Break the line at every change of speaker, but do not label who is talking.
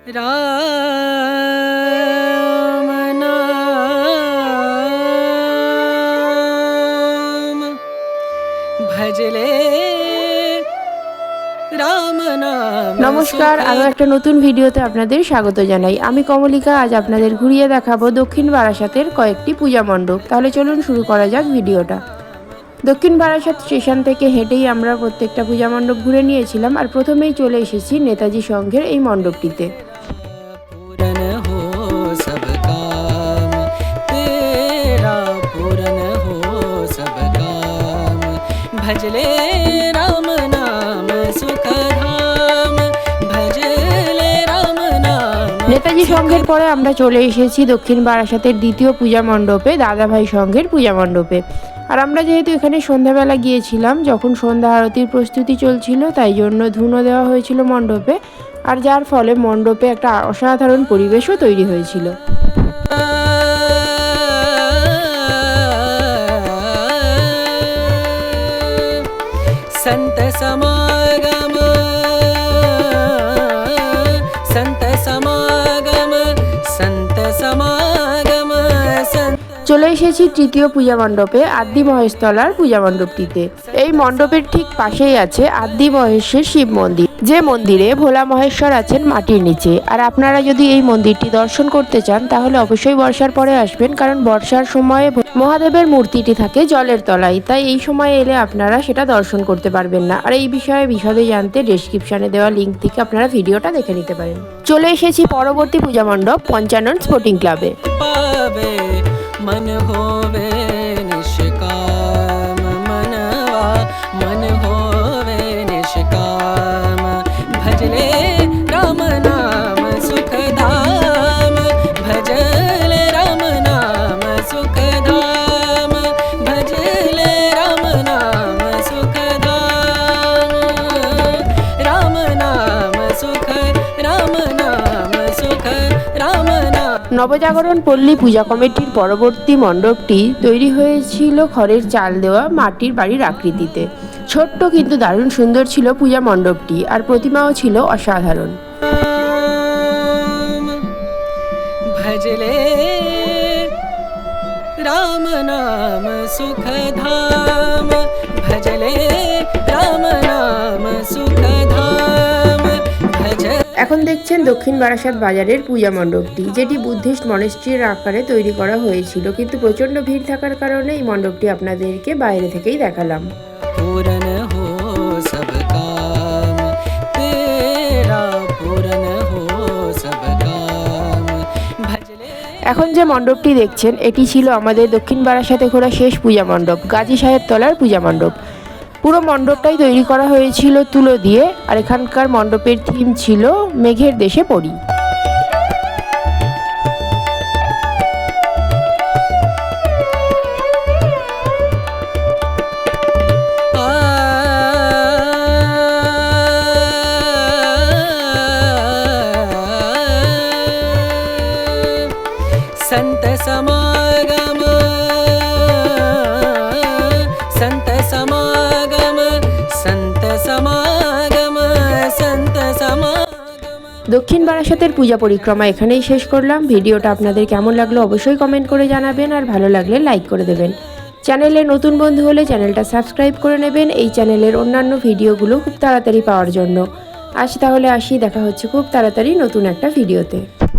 ভজলে
নমস্কার আমি একটা নতুন ভিডিওতে আপনাদের স্বাগত জানাই। আমি কমলিকা আজ আপনাদের ঘুরিয়ে দেখাবো দক্ষিণ বারাসাতের কয়েকটি পূজা মণ্ডপ। তাহলে চলুন শুরু করা যাক ভিডিওটা। দক্ষিণ বারাসাত স্টেশন থেকে হেঁটেই আমরা প্রত্যেকটা পূজা মণ্ডপ ঘুরে নিয়েছিলাম আর প্রথমেই চলে এসেছি নেতাজি সংঘের এই মণ্ডপটিতে।
भजले राम नाम सुख धाम भजले राम नाम
নেতাজি সংঘের পরে আমরা চলে এসেছি দক্ষিণ বারাসাতের দ্বিতীয় পূজা মণ্ডপে দাদাভাই সংঘের পূজা মণ্ডপে আর আমরা যেহেতু এখানে সন্ধ্যাবেলা গিয়েছিলাম যখন সন্ধ্যা আরতির প্রস্তুতি চলছিল তাই জন্য ধুনো দেওয়া হয়েছিল মণ্ডপে আর যার ফলে মণ্ডপে একটা অসাধারণ পরিবেশও তৈরি হয়েছিল
సంత సమాగమ సంత సమా
চলে এসেছি তৃতীয় পূজা মণ্ডপে আদ্দি মহেশতলার পূজা মণ্ডপটিতে। এই মণ্ডপের ঠিক পাশেই আছে আদ্দি মহেশের শিব মন্দির। যে মন্দিরে ভোলা মহেশ্বর আছেন মাটির নিচে। আর আপনারা যদি এই মন্দিরটি দর্শন করতে চান, তাহলে অবশ্যই বর্ষার পরে আসবেন, কারণ বর্ষার সময়ে মহাদেবের মূর্তিটি থাকে জলের তলায়। তাই এই সময় এলে আপনারা সেটা দর্শন করতে পারবেন না। আর এই বিষয়ে বিশদে জানতে ডেসক্রিপশনে দেওয়া লিঙ্ক থেকে আপনারা ভিডিওটা দেখে নিতে পারেন। চলে এসেছি পরবর্তী পূজা মণ্ডপ পঞ্চানন স্পোর্টিং ক্লাবে
मन होवे
নবজাগরণ পল্লী পূজা কমিটির পরবর্তী মণ্ডপটি তৈরি হয়েছিল খড়ের চাল দেওয়া, মাটির বাড়ির আকৃতিতে। ছোট্ট কিন্তু দারুণ সুন্দর ছিল পূজা মণ্ডপটি, আর প্রতিমাও ছিল অসাধারণ।
ভজলে রাম নাম সুখধা
এখন দেখছেন দক্ষিণ বারাসাত বাজারের পূজা মণ্ডপটি যেটি বুদ্ধিস্ট মনেস্ট্রির আকারে তৈরি করা হয়েছিল। কিন্তু প্রচণ্ড ভিড় থাকার কারণে এই মণ্ডপটি আপনাদেরকে বাইরে থেকেই দেখালাম। এখন যে মণ্ডপটি দেখছেন এটি ছিল আমাদের দক্ষিণ বারাসাতে ঘোরা শেষ পূজা মণ্ডপ গাজী সাহেব তলার পূজা মণ্ডপ। পুরো মণ্ডপটাই তৈরি করা হয়েছিল তুলো দিয়ে আর এখানকার মণ্ডপের থিম ছিল মেঘের দেশে পড়ি
संत समागम समागम संत समागम संत समागम
দক্ষিণ বারাসাতের পূজা পরিক্রমা এখানেই শেষ করলাম ভিডিওটা আপনাদের কেমন লাগলো অবশ্যই কমেন্ট করে জানাবেন আর ভালো লাগলে লাইক করে দেবেন চ্যানেলে নতুন বন্ধু হলে চ্যানেলটা সাবস্ক্রাইব করে নেবেন এই চ্যানেলের অন্যান্য ভিডিওগুলো খুব তাড়াতাড়ি পাওয়ার জন্য আজ তাহলে আসি দেখা হচ্ছে খুব তাড়াতাড়ি নতুন একটা ভিডিওতে